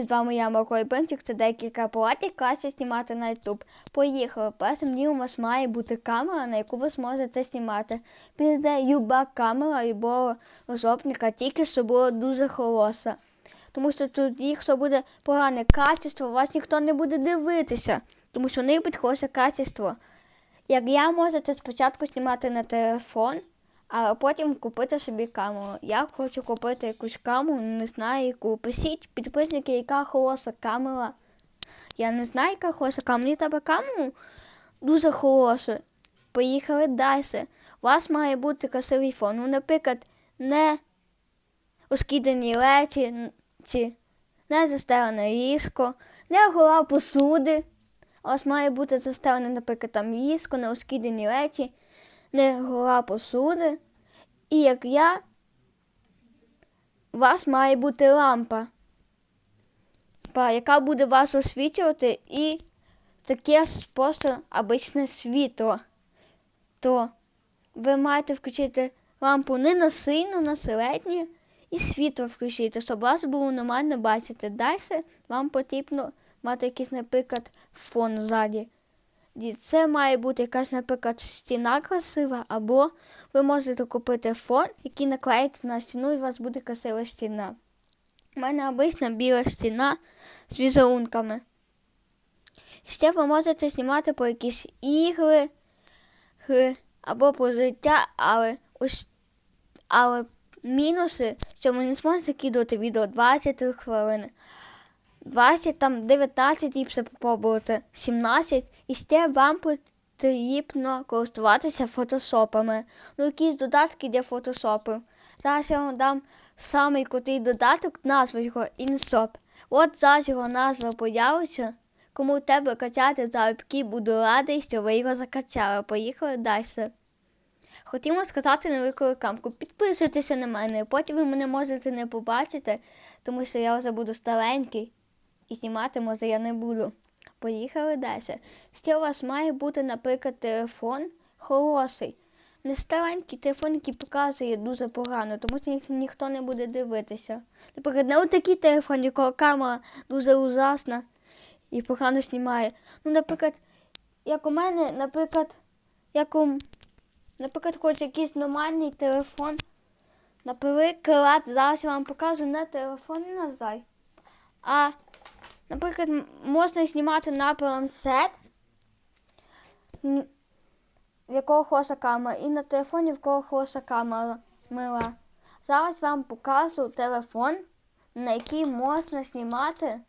З вами я Миколай Бимчик, це декілька палатів класів знімати на YouTube. Поїхали. Першим ділом у вас має бути камера, на яку ви зможете знімати. Піде люба камера любого розробника, тільки що було дуже хороша. Тому що тоді, якщо буде погане качество, вас ніхто не буде дивитися, тому що не любить хороше качество. Як я можете спочатку знімати на телефон, а потім купити собі камеру. Я хочу купити якусь камеру, не знаю яку. Пишіть підписники, яка хороша камера. Я не знаю, яка хороша камера. Мені треба камеру дуже хорошу. Поїхали далі. У вас має бути красивий фон. Ну, наприклад, не оскідані речі, чи не застелене ліжко, не гола посуди. У вас має бути застелене, наприклад, там ліжко, не оскідані речі, не гола посуди. І як я, у вас має бути лампа, яка буде вас освітлювати і таке просто обичне світло. То ви маєте включити лампу не на сильну, на середнє і світло включити, щоб вас було нормально бачити. Далі вам потрібно мати якийсь, наприклад, фон ззаді. Це має бути якась, наприклад, стіна красива, або ви можете купити фон, який наклеїться на стіну, і у вас буде красива стіна. У мене обична біла стіна з візерунками. Ще ви можете знімати по якісь ігри гри, або по життя, але ось але мінуси, що ви не зможете кидати відео 20 хвилин. 20, там 19 і все попробувати, 17, і ще вам потрібно користуватися фотошопами. Ну, якісь додатки для фотошопу. Зараз я вам дам самий крутий додаток, назву його InShop. От зараз його назва появиться. Кому тебе качати залюбки, буду радий, що ви його закачали. Поїхали далі. Хотімо сказати невелику рекламку. Підписуйтеся на мене, потім ви мене можете не побачити, тому що я вже буду старенький і знімати, може, я не буду. Поїхали далі. Ще у вас має бути, наприклад, телефон хороший. Не старенький телефон, який показує дуже погано, тому що ні- ніхто не буде дивитися. Наприклад, не отакий телефон, якого камера дуже ужасна і погано знімає. Ну, наприклад, як у мене, наприклад, як у, наприклад, хоч якийсь нормальний телефон. Наприклад, зараз я вам покажу не телефон назад, а Наприклад, можна знімати на планшет, м, в якого хороша камера, і на телефоні, в кого хороша камера. Мила. Зараз вам покажу телефон, на який можна знімати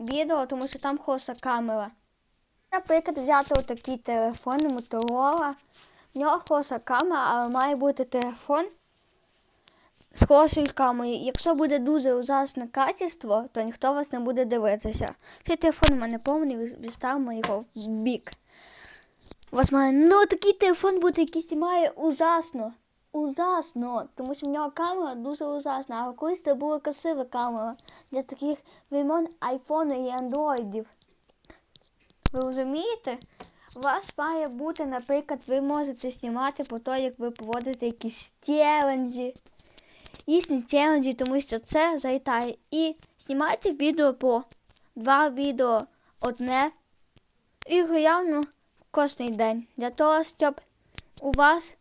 відео, тому що там хороша камера. Наприклад, взяти отакий телефон Motorola. В нього хороша камера, але має бути телефон з камерою. Якщо буде дуже ужасне качество, то ніхто вас не буде дивитися. Цей телефон у мене повний, ви- відставимо його в бік. У вас має ну такий телефон бути, який знімає ужасно. Ужасно, тому що в нього камера дуже ужасна, а колись це була красива камера для таких времен айфону і андроїдів. Ви розумієте? У вас має бути, наприклад, ви можете знімати по то, як ви поводите якісь челенджі їсні челенджі, тому що це залітає. І знімайте відео по два відео одне і регулярно кожен день. Для того, щоб у вас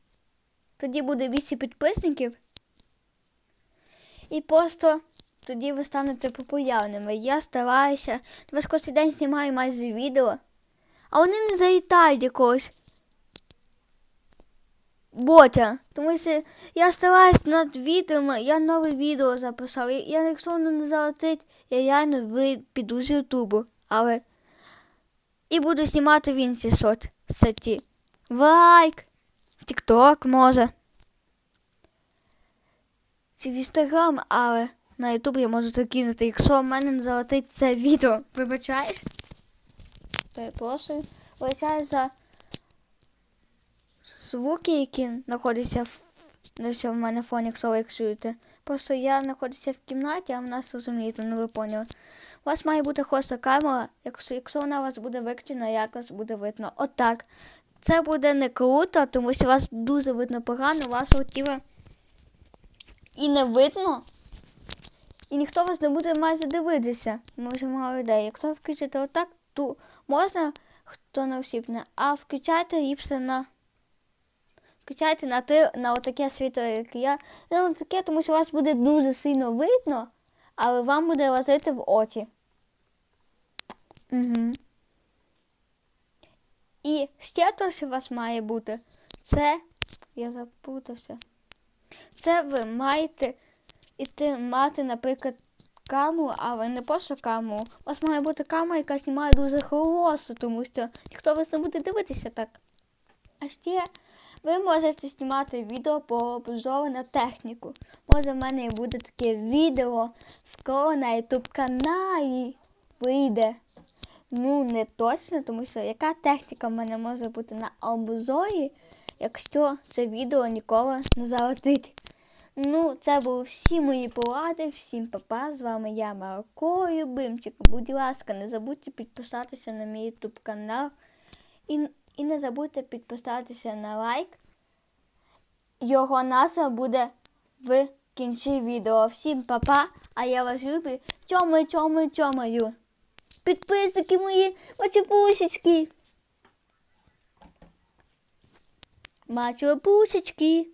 тоді буде 200 підписників. І просто тоді ви станете популярними. Я стараюся. Я ж кожен день знімаю майже відео, а вони не залітають якогось ботя. Тому що я стараюсь над відео, я нове відео записав. І Я, якщо воно не залетить, я реально піду з Ютубу. Але і буду знімати в інші соцсеті. Лайк, в Тікток може. Чи в Інстаграм, але на Ютуб я можу закинути, якщо в мене не залетить це відео. Вибачаєш? Перепрошую. Вибачаю за звуки, які знаходяться в ну, що в мене фон, якщо ви чуєте. Просто я знаходжуся в кімнаті, а в нас розумієте, ну ви поняли. У вас має бути хороша камера, якщо, якщо вона у вас буде виключена, якось буде видно. Отак. Це буде не круто, тому що вас дуже видно погано, вашого тіла і не видно. І ніхто вас не буде майже дивитися. Може мало людей. Якщо включите отак, то можна, хто не осібне, а включайте ліпше на. Включайте на ти на отаке світло, як я. Ну, таке, тому що вас буде дуже сильно видно, але вам буде лазити в очі. Угу. І ще то, що у вас має бути, це. Я запутався. Це ви маєте іти мати, наприклад, камеру, але не просто камеру. У вас має бути камера, яка знімає дуже голосно, тому що ніхто вас не буде дивитися так. А ще ви можете знімати відео по обзору на техніку. Може, в мене і буде таке відео скоро на YouTube каналі вийде. Ну, не точно, тому що яка техніка в мене може бути на обзорі, якщо це відео ніколи не залетить. Ну, це були всі мої поради, всім папа. З вами я Марко Любимчик. Будь ласка, не забудьте підписатися на мій YouTube канал. І, і не забудьте підписатися на лайк. Його назва буде в кінці відео. Всім па-па, а я вас люблю. Чому, чому, чомою. Підписники мої, мачепусечки. Мачепусечки.